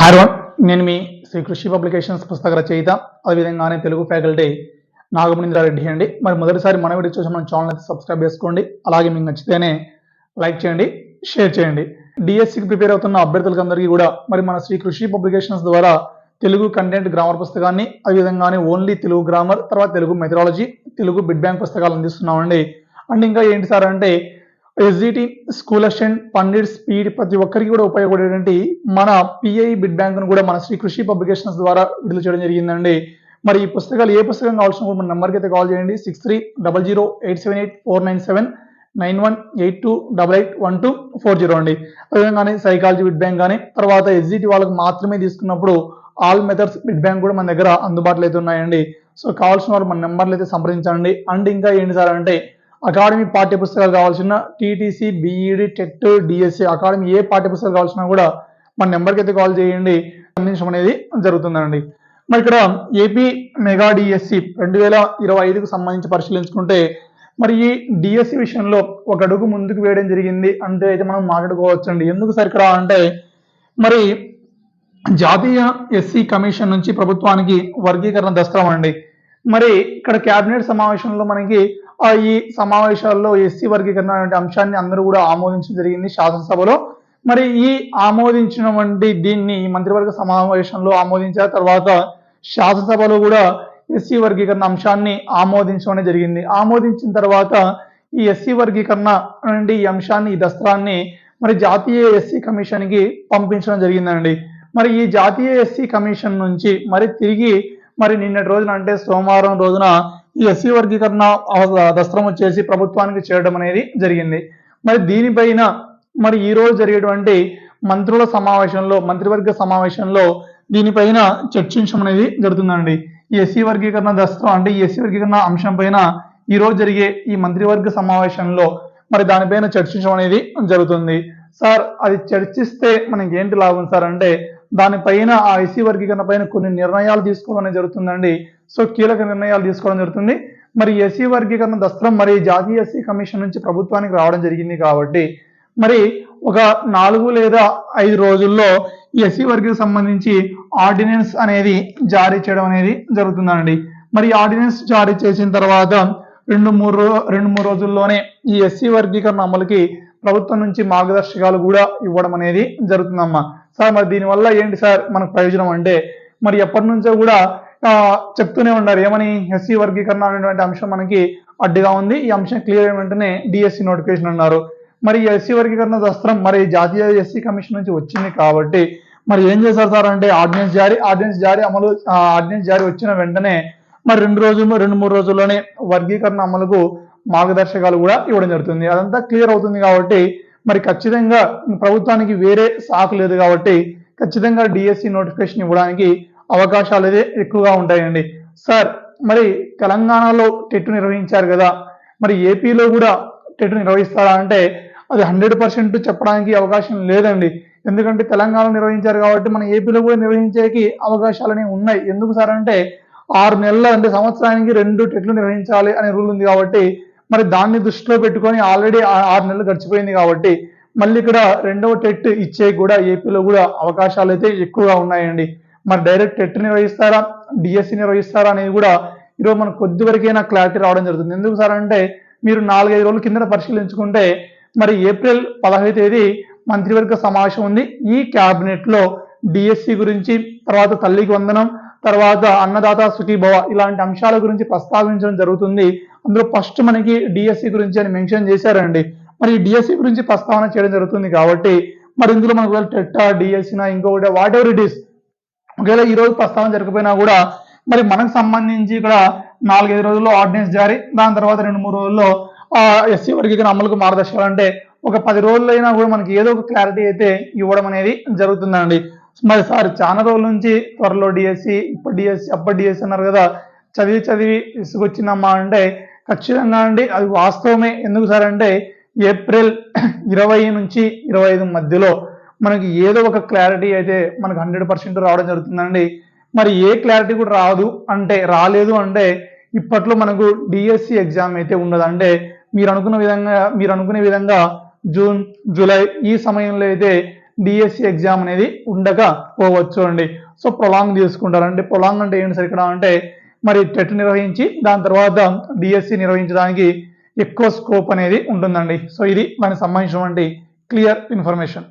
హార్వన్ నేను మీ శ్రీ కృషి పబ్లికేషన్స్ పుస్తక రచయిత అదేవిధంగానే తెలుగు ఫ్యాకల్టీ నాగమణీంద్రారెడ్డి అండి. మరి మొదటిసారి మన వీడియో చూసి మన ఛానల్ అయితే సబ్స్క్రైబ్ చేసుకోండి. అలాగే మీకు నచ్చితేనే లైక్ చేయండి షేర్ చేయండి. డిఎస్సికి ప్రిపేర్ అవుతున్న అభ్యర్థులకు అందరికీ కూడా మరి మన శ్రీ కృషి పబ్లికేషన్స్ ద్వారా తెలుగు కంటెంట్ గ్రామర్ పుస్తకాన్ని అదేవిధంగానే ఓన్లీ తెలుగు గ్రామర్ తర్వాత Telugu methodology Telugu bit bank పుస్తకాలు అందిస్తున్నామండి. అండ్ ఇంకా ఏంటి సార్ అంటే SGT school assistant pandit speed ప్రతి ఒక్కరికి కూడా ఉపయోగపడేటువంటి మన పిఐ బిడ్ బ్యాంక్ను కూడా మన శ్రీ కృషి పబ్లికేషన్స్ ద్వారా విడుదల చేయడం జరిగిందండి. మరి ఈ పుస్తకాలు ఏ పుస్తకం కావాల్సిన కూడా మన నెంబర్కి అయితే కాల్ చేయండి. Six three double zero eight seven eight four nine seven nine one eight two double eight one two four zero అండి. అదేవిధంగానే సైకాలజీ బిడ్ బ్యాంక్ కానీ తర్వాత ఎస్జిటి వాళ్ళకి మాత్రమే తీసుకున్నప్పుడు ఆల్ మెథడ్స్ బిడ్ బ్యాంక్ కూడా మన దగ్గర అందుబాటులో అయితే ఉన్నాయండి. సో కావాల్సిన వారు మన నెంబర్లు అయితే సంప్రదించండి. అండ్ ఇంకా ఏంటి సార్ అంటే అకాడమీ పాఠ్య పుస్తకాలు కావాల్సిన TTC BEd TET DSC academy ఏ పాఠ్య పుస్తకాలు కావాల్సిన కూడా మన నెంబర్కి అయితే కాల్ చేయండి. అందించడం అనేది జరుగుతుందండి. మరి ఇక్కడ ఏపీ మెగా డిఎస్సి రెండు వేల ఇరవై ఐదుకు సంబంధించి పరిశీలించుకుంటే మరి ఈ డిఎస్సి విషయంలో ఒక అడుగు ముందుకు వేయడం జరిగింది. అంటే అయితే మనం మాట్లాడుకోవచ్చండి. ఎందుకు సార్ ఇక్కడ అంటే మరి జాతీయ ఎస్సీ కమిషన్ నుంచి ప్రభుత్వానికి వర్గీకరణ దస్త్రం అండి. మరి ఇక్కడ కేబినెట్ సమావేశంలో మనకి ఈ సమావేశాల్లో ఎస్సీ వర్గీకరణ అనే అంశాన్ని అందరూ కూడా ఆమోదించడం జరిగింది శాసనసభలో. మరి ఈ ఆమోదించినటువంటి దీన్ని మంత్రివర్గ సమావేశంలో ఆమోదించిన తర్వాత శాసనసభలో కూడా ఎస్సీ వర్గీకరణ అంశాన్ని ఆమోదించడం జరిగింది. ఆమోదించిన తర్వాత ఈ ఎస్సీ వర్గీకరణ నుండి ఈ అంశాన్ని ఈ దస్త్రాన్ని మరి జాతీయ ఎస్సీ కమిషన్కి పంపించడం జరిగిందండి. మరి ఈ జాతీయ ఎస్సీ కమిషన్ నుంచి మరి తిరిగి మరి నిన్నటి రోజున అంటే సోమవారం రోజున ఈ ఎస్సీ వర్గీకరణ దస్త్రం వచ్చేసి ప్రభుత్వానికి చేరడం అనేది జరిగింది. మరి దీనిపైన మరి ఈ రోజు జరిగేటువంటి మంత్రుల సమావేశంలో మంత్రివర్గ సమావేశంలో దీనిపైన చర్చించడం అనేది జరుగుతుందండి. ఈ ఎస్సీ వర్గీకరణ దస్త్రం అంటే ఈ ఎస్సీ వర్గీకరణ అంశం పైన ఈ రోజు జరిగే ఈ మంత్రివర్గ సమావేశంలో మరి దానిపైన చర్చించడం అనేది జరుగుతుంది. సార్ అది చర్చిస్తే మనకి ఏంటి లాభం సార్ అంటే దానిపైన ఆ ఎస్సీ వర్గీకరణ పైన కొన్ని నిర్ణయాలు తీసుకోవడం అనేది జరుగుతుందండి. సో కీలక నిర్ణయాలు తీసుకోవడం జరుగుతుంది. మరి ఎస్సీ వర్గీకరణ దస్త్రం మరి జాతీయ ఎస్సీ కమిషన్ నుంచి ప్రభుత్వానికి రావడం జరిగింది కాబట్టి మరి ఒక నాలుగు లేదా ఐదు రోజుల్లో ఈ ఎస్సీ వర్గీకి సంబంధించి ఆర్డినెన్స్ అనేది జారీ చేయడం అనేది జరుగుతుందండి. మరి ఆర్డినెన్స్ జారీ చేసిన తర్వాత రెండు మూడు రెండు మూడు రోజుల్లోనే ఈ ఎస్సీ వర్గీకరణ అమలుకి ప్రభుత్వం నుంచి మార్గదర్శకాలు కూడా ఇవ్వడం అనేది జరుగుతుందమ్మా. సార్ మరి దీనివల్ల ఏంటి సార్? మనకు ప్రయోజనం అంటే మరి ఎప్పటి నుంచో కూడా చెప్తూనే ఉన్నారు. ఏమని? ఎస్సీ వర్గీకరణ అనేటువంటి అంశం మనకి అడ్డుగా ఉంది. ఈ అంశం క్లియర్ అయిన వెంటనే డిఎస్సి నోటిఫికేషన్ అన్నారు. మరి ఎస్సీ వర్గీకరణ దస్త్రం మరి జాతీయ ఎస్సీ కమిషన్ నుంచి వచ్చింది కాబట్టి మరి ఏం చేశారు సార్ అంటే ఆర్డినెన్స్ జారీ ఆర్డినెన్స్ జారీ అమలు ఆర్డినెన్స్ జారీ వచ్చిన వెంటనే మరి రెండు రోజులు రెండు మూడు రోజుల్లోనే వర్గీకరణ అమలుకు మార్గదర్శకాలు కూడా ఇవ్వడం జరుగుతుంది. అదంతా క్లియర్ అవుతుంది కాబట్టి మరి ఖచ్చితంగా ప్రభుత్వానికి వేరే సాకు లేదు కాబట్టి ఖచ్చితంగా డిఎస్సి నోటిఫికేషన్ ఇవ్వడానికి అవకాశాలు అయితే ఎక్కువగా ఉంటాయండి. సార్ మరి తెలంగాణలో టెట్ నిర్వహించారు కదా మరి ఏపీలో కూడా టెట్ నిర్వహిస్తారా అంటే అది హండ్రెడ్ పర్సెంట్ చెప్పడానికి అవకాశం లేదండి. ఎందుకంటే తెలంగాణ నిర్వహించారు కాబట్టి మన ఏపీలో కూడా నిర్వహించేకి అవకాశాలు అనేవి ఉన్నాయి. ఎందుకు సార్ అంటే ఆరు నెలల అంటే సంవత్సరానికి రెండు టెట్లు నిర్వహించాలి అనే రూల్ ఉంది కాబట్టి మరి దాన్ని దృష్టిలో పెట్టుకొని ఆల్రెడీ ఆరు నెలలు గడిచిపోయింది కాబట్టి మళ్ళీ ఇక్కడ రెండవ టెట్ ఇచ్చే కూడా ఏపీలో కూడా అవకాశాలు అయితే ఎక్కువగా ఉన్నాయండి. మరి డైరెక్ట్ టెట్ నిర్వహిస్తారా డిఎస్సి నిర్వహిస్తారా అనేది కూడా ఈరోజు మనకు కొద్ది వరకైనా క్లారిటీ రావడం జరుగుతుంది. ఎందుకు సార్ అంటే మీరు నాలుగైదు రోజుల కింద పరిశీలించుకుంటే మరి ఏప్రిల్ పదహైదు తేదీ మంత్రివర్గ సమావేశం ఉంది. ఈ క్యాబినెట్లో డిఎస్సి గురించి తర్వాత తల్లికి వందనం తర్వాత అన్నదాత సుఖీభవ ఇలాంటి అంశాల గురించి ప్రస్తావించడం జరుగుతుంది. అందులో ఫస్ట్ మనకి డిఎస్సి గురించి అని మెన్షన్ చేశారండి. మరి డిఎస్సి గురించి ప్రస్తావన చేయడం జరుగుతుంది కాబట్టి మరి ఇందులో మనకు టెట్టా డిఎస్సినా ఇంకొకటి వాట్ ఎవర్ ఇట్ ఈస్ ఒకవేళ ఈ రోజు ప్రస్తావన జరగకపోయినా కూడా మరి మనకు సంబంధించి ఇక్కడ నాలుగైదు రోజుల్లో ఆర్డినెన్స్ జారీ దాని తర్వాత రెండు మూడు రోజుల్లో ఎస్సీ వర్గీకరణ అమలుకు మార్గదర్శకాలు అంటే ఒక పది రోజులైనా కూడా మనకి ఏదో ఒక క్లారిటీ అయితే ఇవ్వడం అనేది జరుగుతుందండి. మరి సార్ చాలా రోజుల నుంచి త్వరలో డిఎస్సి ఇప్పుడు డిఎస్సి అప్పటి డిఎస్సి అన్నారు కదా చదివి చదివి ఇసుకొచ్చిందమ్మా అంటే ఖచ్చితంగా అండి అది వాస్తవమే. ఎందుకు సార్ అంటే ఏప్రిల్ ఇరవై నుంచి ఇరవై ఐదు మధ్యలో మనకి ఏదో ఒక క్లారిటీ అయితే మనకు హండ్రెడ్ పర్సెంట్ రావడం జరుగుతుందండి. మరి ఏ క్లారిటీ కూడా రాదు అంటే రాలేదు అంటే ఇప్పట్లో మనకు డిఎస్సి ఎగ్జామ్ అయితే ఉండదు. అంటే మీరు అనుకున్న విధంగా మీరు అనుకునే విధంగా జూన్ జూలై ఈ సమయంలో అయితే డిఎస్సి ఎగ్జామ్ అనేది ఉండకపోవచ్చు అండి. సో ప్రొలాంగ్ తీసుకుంటారండి ప్రొలాంగ్ అంటే ఏంటి సార్ ఇక్కడ అంటే మరి టెట్ నిర్వహించి దాని తర్వాత డిఎస్సి నిర్వహించడానికి ఎక్కువ స్కోప్ అనేది ఉంటుందండి. సో ఇది మనకి సంబంధించినటువంటి క్లియర్ ఇన్ఫర్మేషన్